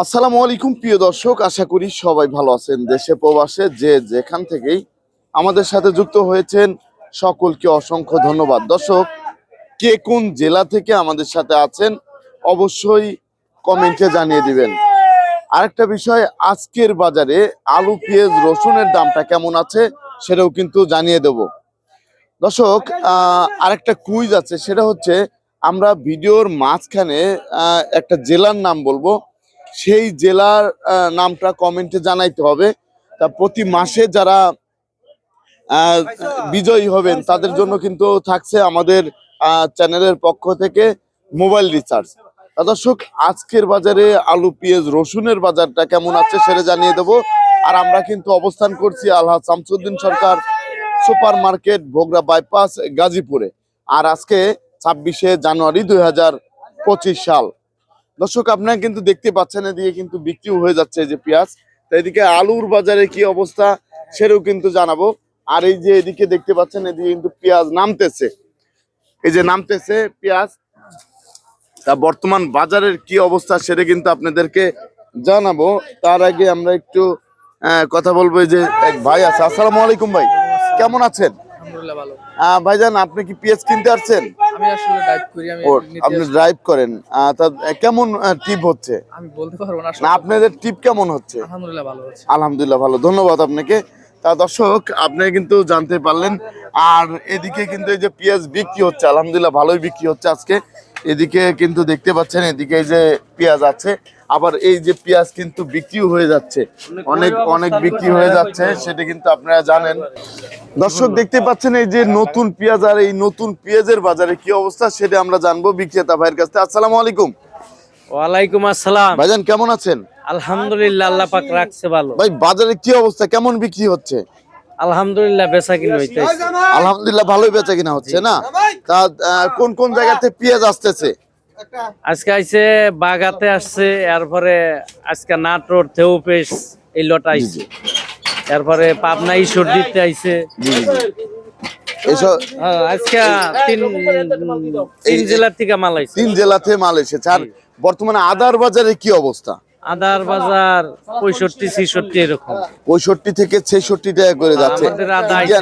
আসসালামু আলাইকুম, প্রিয় দর্শক। আশা করি সবাই ভালো আছেন দেশে, প্রবাসে। যে যেখান থেকেই আমাদের সাথে যুক্ত হয়েছেন, সকলকে অসংখ্য ধন্যবাদ। দর্শক, কে কোন জেলা থেকে আমাদের সাথে আছেন, অবশ্যই কমেন্টে জানিয়ে দিবেন। আরেকটা বিষয়, আজকের বাজারে আলু, পেঁয়াজ, রসুনের দামটা কেমন আছে সেটাও কিন্তু জানিয়ে দেব। দর্শক আরেকটা কুইজ আছে, সেটা হচ্ছে আমরা ভিডিওর মাঝখানে একটা জেলার নাম বলব। সেই জেলার নামটা কমেন্টে জানাইতে হবে। তা প্রতি মাসে যারা বিজয়ী হবেন, তাদের জন্য কিন্তু থাকছে আমাদের চ্যানেলের পক্ষ থেকে মোবাইল রিচার্জ। দর্শক, আজকের বাজারে আলু, পেঁয়াজ, রসুনের বাজারটা কেমন আছে সেটা জানিয়ে দেবো। আর আমরা কিন্তু অবস্থান করছি Alhaj Shamsuddin Sarkar super market Bhogra bypass, গাজীপুরে। আর আজকে ছাব্বিশে জানুয়ারি দুই হাজার পঁচিশ সাল। দর্শক আপনারা কিন্তু দেখতে পাচ্ছেন এদিকে কিন্তু বিক্রিও হয়ে যাচ্ছে এই যে পেঁয়াজ। তো এদিকে আলুর বাজারে কি অবস্থা সেটাও কিন্তু জানাব। আর এই যে এদিকে দেখতে পাচ্ছেন এদিকে কিন্তু পেঁয়াজ নামতেছে। এই যে নামতেছে পেঁয়াজ। তা বর্তমান বাজারের কি অবস্থা সেটা কিন্তু আপনাদেরকে জানাব। তার আগে আমরা একটু আহ, কথা বলব এই যে এক ভাই আছে। আসসালামু আলাইকুম ভাই। কেমন আছেন? আলহামদুলিল্লাহ ভালো। আহ, ভাইজান আপনি কি পেঁয়াজ কিনতে আসছেন? আমি আসলে ড্রাইভ করি আমি আপনি ড্রাইভ করেন। তা কেমন টিপ হচ্ছে? আমি বলতে পারব না না আপনাদের টিপ কেমন হচ্ছে? আলহামদুলিল্লাহ ভালো হচ্ছে। আলহামদুলিল্লাহ ভালো ধন্যবাদ আপনাকে। তা দর্শক আপনি কিন্তু জানতে পারলেন আর এদিকে কিন্তু এই যে পেঁয়াজ বিক্রি হচ্ছে আলহামদুলিল্লাহ ভালোই বিক্রি হচ্ছে আজকে। এদিকে কিন্তু দেখতে পাচ্ছেন এদিকে এই যে পেঁয়াজ আছে আবার এই যে পেঁয়াজ কিন্তু বিক্রি হয়ে যাচ্ছে। অনেক অনেক বিক্রি হয়ে যাচ্ছে সেটা কিন্তু আপনারা জানেন। দর্শক দেখতে পাচ্ছেন এই যে নতুন পেঁয়াজ আর এই নতুন পেঁয়াজের বাজারে কি অবস্থা সেটা আমরা জানব বিক্রেতা ভাইয়ের কাছ থেকে। আসসালামু আলাইকুম। ওয়ালাইকুম আসসালাম। ভাইজান কেমন আছেন? আলহামদুলিল্লাহ আল্লাহ পাক রাখছে ভালো। ভাই বাজারে কি অবস্থা কেমন বিক্রি হচ্ছে? আলহামদুলিল্লাহ বেচা কিনে হইতেছে। আলহামদুলিল্লাহ ভালোই বেচা কিনা হচ্ছে না? তা আহ, কোন কোন জায়গাতে পেঁয়াজ আসতেছে? আজকে আইছে বাগাতে আসছে এরপরে আজকে নাটোর থেউপেস এই লট আইছে। এরপরে পাবনা ঈশ্বর দিতে আইছে। হ্যাঁ, আজকে তিন তিন জেলার থেকে মাল আইছে। তিন জেলাতে মাল এসেছে আর বর্তমানে আদার বাজারে কি অবস্থা? আদার বাজার পঁয়ষট্টি ছিষট্টি এরকম। পঁয়ষট্টি থেকে ছেষট্টি টাকা করে যাচ্ছে।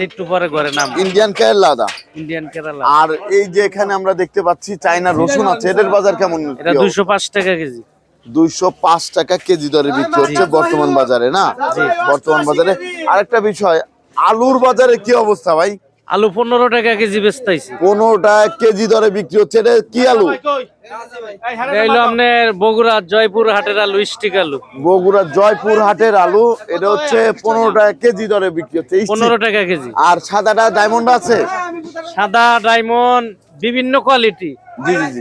একটু পরে নাম ইন্ডিয়ান কেরালা আদা। ইন্ডিয়ান কেরালা আর এই যে এখানে আমরা দেখতে পাচ্ছি চায়না রসুন আছে। এদের বাজার কেমন? এটা দুইশো পাঁচ টাকা কেজি। দুইশো পাঁচ টাকা কেজি দরে বিক্রি হচ্ছে বর্তমান বাজারে না? বর্তমান বাজারে। আরেকটা বিষয় আলুর বাজারে কি অবস্থা ভাই? আলু পনেরো টাকা কেজি বেচতেছি পনেরো টাকা কেজি দরে বিক্রি হচ্ছে। এটা কি আলু? এইলো আপনার বগুড়া জয়পুর হাটের আলু স্টিক আলু। বগুড়া জয়পুর হাটের আলু। এটা হচ্ছে পনেরো টাকা কেজি দরে বিক্রি হচ্ছে। এই পনেরো টাকা কেজি। আর সাদাটা ডায়মন্ড আছে? সাদা ডায়মন্ড বিভিন্ন কোয়ালিটি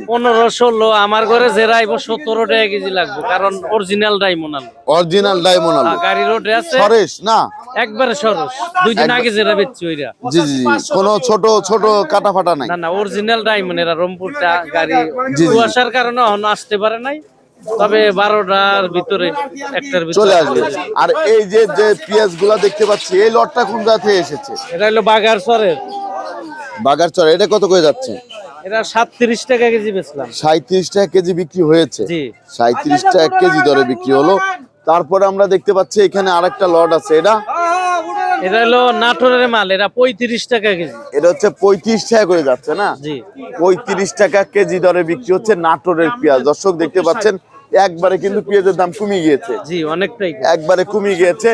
পনেরো ষোলো আমার ঘরে জেরা আইব সতেরো টাকা কেজি লাগবে কারণ অরিজিনাল ডায়মন্ড আলু। অরিজিনাল ডায়মন্ড আলু। আর গাড়ি রোডে আছে। সরেশ না? একবারে সরস দুই দিন আগে জেরা বেচছি ওইরা জি জি কোনো ছোট ছোট কাটা ফাটা নাই। না না অরিজিনাল ডায়মন্ড এরা রংপুরটা গাড়ি। কুয়াশার কারণে এখনও আসতে পারে নাই। তবে বারোটার ভিতরে একটার ভিতরে। চলে আসবে। আর এই যে যে পেঁয়াজগুলা দেখতে পাচ্ছি এই লটটা কোন জায়গা থেকে এসেছে? এটা হলো বাগার সরের বাগারচর এটা কত করে যাচ্ছে? এটা সাতত্রিশ টাকা কেজি বেচলাম। সাঁত্রিশ টাকা কেজি বিক্রি হয়েছে। জি। সাঁত্রিশ টাকা কেজি দরে বিক্রি হলো। তারপরে আমরা দেখতে পাচ্ছি এখানে আরেকটা লট আছে। এটা? এটা হলো নাটোরের মাল এটা পঁয়ত্রিশ টাকা কেজি। এটা হচ্ছে পঁয়ত্রিশ টাকা করে যাচ্ছে না? জি। পঁয়ত্রিশ টাকা কেজি দরে বিক্রি হচ্ছে নাটোরের পেঁয়াজ। দর্শক দেখতে পাচ্ছেন একবারে কিন্তু পেঁয়াজের দাম কমে গিয়েছে। জি অনেকটাই একবারে কমে গিয়েছে।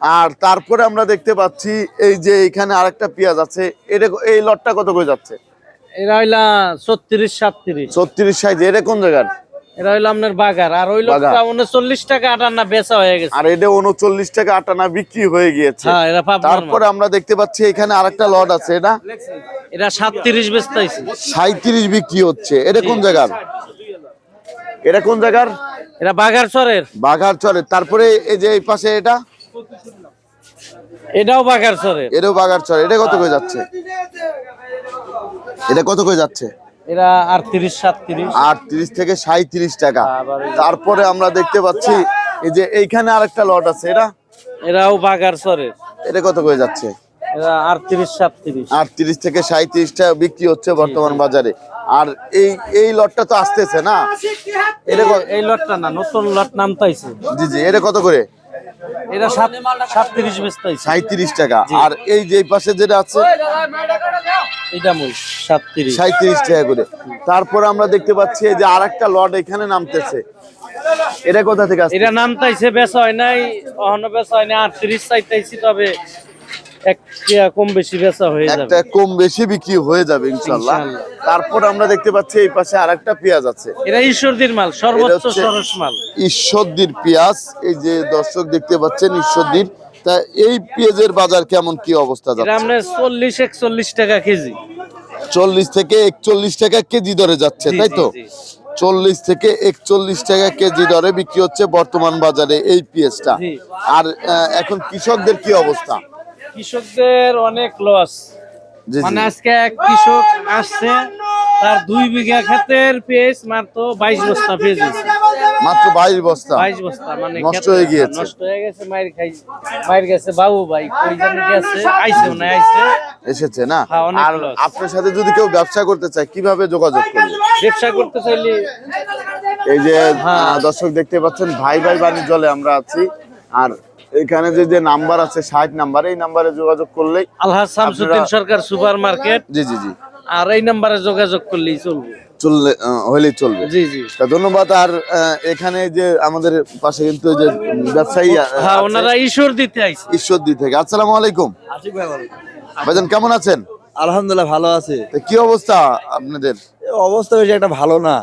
আর তারপরে আমরা দেখতে পাচ্ছি এই যে এখানে আরেকটা পেঁয়াজ আছে। এটা এই লটটা কত করে যাচ্ছে? এটা হইলা ছত্রিশ সাতত্রিশ। ছত্রিশ সাইজ এটা কোন জায়গার? এটা হইল আপনার বাগার। আর ওই লোকটা উনচল্লিশ টাকা আটান্না বেচা হয়ে গেছে। আর এটা উনচল্লিশ টাকা আটানা বিক্রি হয়ে গিয়েছে। হ্যাঁ তারপরে আমরা দেখতে পাচ্ছি এখানে আরেকটা লট আছে এটা? এটা সাতত্রিশ বেচতেছি সাঁত্রিশ বিক্রি হচ্ছে। এটা কোন জায়গার? এটা কোন জায়গার? এটা বাগার চরের। বাঘার চরে তারপরে এই যে এই পাশে এটা? এটাও বাগার চরের। এটাও বাঘার চরে এটা কত করে যাচ্ছে? এটা কত করে যাচ্ছে? এরা আটত্রিশ সাতত্রিশ। আটত্রিশ থেকে সাঁত্রিশ টাকা। তারপরে আমরা দেখতে পাচ্ছি এই যে এইখানে আরেকটা লট আছে এটা? এরাও বাগার চরের এটা কত করে যাচ্ছে? এরা আটত্রিশ থেকে বিক্রি হচ্ছে বর্তমান বাজারে। আর এই এই লটটা তো আসতেছে না? এই লটটা না নতুন লট নামতাইছে। জি জি এটা কত করে? এটা সাত সাতত্রিশ সাঁত্রিশ টাকা। আর এই যে পাশে যেটা আছে এটা মূল সাতত্রিশ। সাঁত্রিশ টাকা করে। তারপর আমরা দেখতে পাচ্ছি এই যে আর একটা লট এখানে নামতেছে। এটা কোথা থেকে আসছে? এটা নামতাইছে বেচা হয় নাই অহনো বেচা হয় নাই আটত্রিশ চাইতাইছি তবে কম বেশি বেচা হয়ে যাবে। একটা কম বেশি বিক্রি হয়ে যাবে ইনশাল্লাহ। তারপর আমরা দেখতে পাচ্ছি এই পাশে আর একটা পেঁয়াজ আছে। এটা ঈশ্বরদীর মাল সর্বোচ্চ সরস মাল। ঈশ্বরদীর পেঁয়াজ। এই যে দর্শক দেখতে পাচ্ছেন ঈশ্বরদীর তা এই পেঁয়াজের বাজার কেমন কি অবস্থা যাচ্ছে? টাকা কেজি। চল্লিশ থেকে একচল্লিশ টাকা কেজি দরে যাচ্ছে তাই তো? চল্লিশ থেকে একচল্লিশ টাকা কেজি দরে বিক্রি হচ্ছে বর্তমান বাজারে এই পেঁয়াজটা। আর এখন কৃষকদের কি অবস্থা? কৃষকদের অনেক লস। মানে আজকে এক কৃষক আসছে তার দুই বিঘা ক্ষেতের পেঁয়াজ মাত্র বাইশ বস্তা পেঁয়াজ হয়েছে। মাত্র বাইশ বস্তা। বাইশ বস্তা মানে নষ্ট হয়ে গিয়েছে। নষ্ট হয়ে গেছে মায়ের খাই মায়ের গেছে বাবু ভাই গেছে আইছে না আইছে এসেছে না? হ্যাঁ, আর আপনার সাথে যদি কেউ ব্যবসা করতে চায় কীভাবে যোগাযোগ করবে? ব্যবসা করতে চাইলে এই যে হ্যাঁ। দর্শক দেখতে পাচ্ছেন ভাই ভাই বাণিজ্যলে আমরা আছি। আর এখানে যে যে নাম্বার আছে ষাট নাম্বার এই নাম্বারে যোগাযোগ করলেই আল্লাহ শামসুদ্দিন সরকার সুপার মার্কেট জি জি জি। আর এই নাম্বারে যোগাযোগ করলেই চলবে। চললে হলেই চলবে। জি জি। তা ধন্যবাদ। আর আহ, এখানে যে আমাদের পাশে কিন্তু যে ব্যবসায়ী হ্যাঁ ওনারা ঈশ্বর দিতে আইছে। ঈশ্বরদী থেকে। আসসালামু আলাইকুম। ভাইজান কেমন আছেন? আলহামদুলিল্লাহ ভালো আছে। তা কি অবস্থা আপনাদের? এ অবস্থা বেশি একটা ভালো না।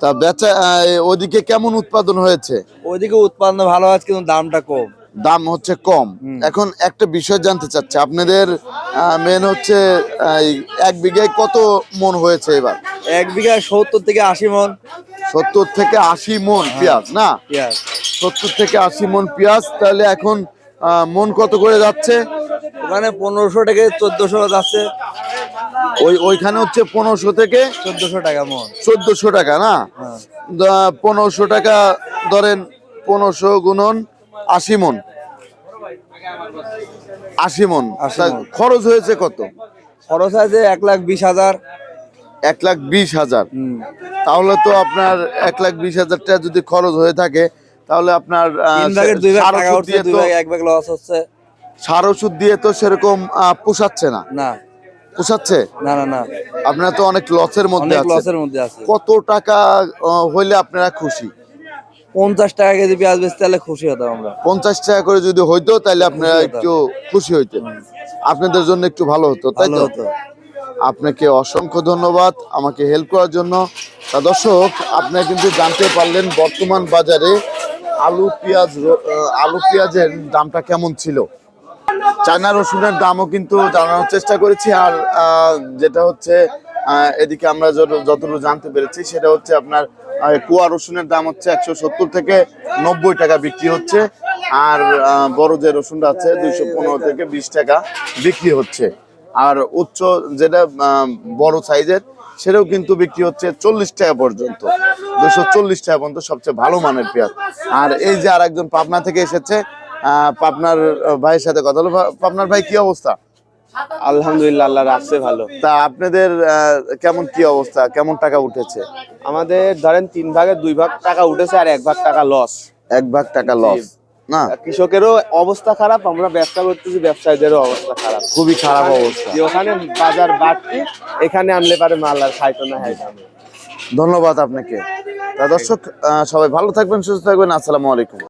তা বেচা ওদিকে কেমন উৎপাদন হয়েছে? ওইদিকে উৎপাদন ভালো আছে কিন্তু দামটা কম। দাম হচ্ছে কম। এখন একটা বিষয় জানতে চাচ্ছি আপনাদের মেন হচ্ছে এক বিঘায় কত মন হয়েছে এবার? এক বিঘায় সত্তর থেকে আশি মন। সত্তর থেকে আশি মন পেঁয়াজ না? সত্তর থেকে আশি মন পেঁয়াজ তাহলে এখন মন কত করে যাচ্ছে? ওখানে পনেরোশো থেকে চোদ্দশো যাচ্ছে। ওই ওইখানে হচ্ছে পনেরোশো থেকে চোদ্দশো টাকা মন। চোদ্দশো টাকা না? হ্যাঁ। পনেরোশো টাকা ধরেন পনেরোশো গুণন আশি মন আশি মন। খরচ হয়েছে কত? খরচ আছে এক লাখ বিশ হাজার। এক লাখ বিশ হাজার। তাহলে তো আপনার এক লাখ বিশ হাজার টাকা যদি খরচ হয়ে থাকে তাহলে আপনার সার ওষুধ দিয়ে তো ভাগ এক ভাগ লস হচ্ছে। সার ওষুধ দিয়ে তো সেরকম পোষাচ্ছে না। না। পোষাচ্ছে? না না না। আপনারা তো অনেক লসের মধ্যে লসের মধ্যে আছে। কত টাকা হইলে আপনারা খুশি? পঞ্চাশ টাকা কেজি পেঁয়াজ বেচতে তাহলে খুশি হতাম আমরা। পঞ্চাশ টাকা করে যদি হইতো তাহলে আপনারা একটু খুশি হইতেন। আপনাদের জন্য একটু ভালো হতো তাই তো? আপনাকে অসংখ্য ধন্যবাদ আমাকে হেল্প করার জন্য। তা দর্শক আপনারা কিন্তু জানতে পারলেন বর্তমান বাজারে আলু পেঁয়াজ আলু পেঁয়াজের দামটা কেমন ছিল। চায়না রসুনের দামও কিন্তু জানানোর চেষ্টা করেছি আর যেটা হচ্ছে এদিকে আমরা যত- যতটুকু জানতে পেরেছি সেটা হচ্ছে আপনার কুয়া রসুনের দাম হচ্ছে একশো সত্তর থেকে নব্বই টাকা বিক্রি হচ্ছে। আর বড় যে রসুনটা আছে, দুইশো পনেরো থেকে বিশ টাকা বিক্রি হচ্ছে। আর উচ্চ যেটা বড় সাইজের, সেটাও কিন্তু বিক্রি হচ্ছে চল্লিশ টাকা পর্যন্ত। দুশো চল্লিশ টাকা পর্যন্ত সবচেয়ে ভালো মানের পেঁয়াজ। আর এই যে আর একজন পাবনা থেকে এসেছে পাবনার ভাইয়ের সাথে কথা হলো পাবনার ভাই, কি অবস্থা? আলহামদুলিল্লাহ আল্লাহ রাখছে ভালো। তা আপনাদের কেমন কি অবস্থা? কেমন টাকা উঠেছে? আমাদের ধরেন তিন ভাগের দুই ভাগ টাকা উঠেছে আর এক ভাগ টাকা লস এক ভাগ টাকা লস না? কৃষকেরও অবস্থা খারাপ আমরা ব্যবসা করতেছি ব্যবসায়ীদেরও অবস্থা খারাপ। খুবই খারাপ অবস্থা। যে ওখানে বাজার বাড়তি এখানে আনলে পারে মাল আর খাইতো না হ্যাঁ। ধন্যবাদ আপনাকে। দর্শক সবাই ভালো থাকবেন সুস্থ থাকবেন। আসসালামু আলাইকুম।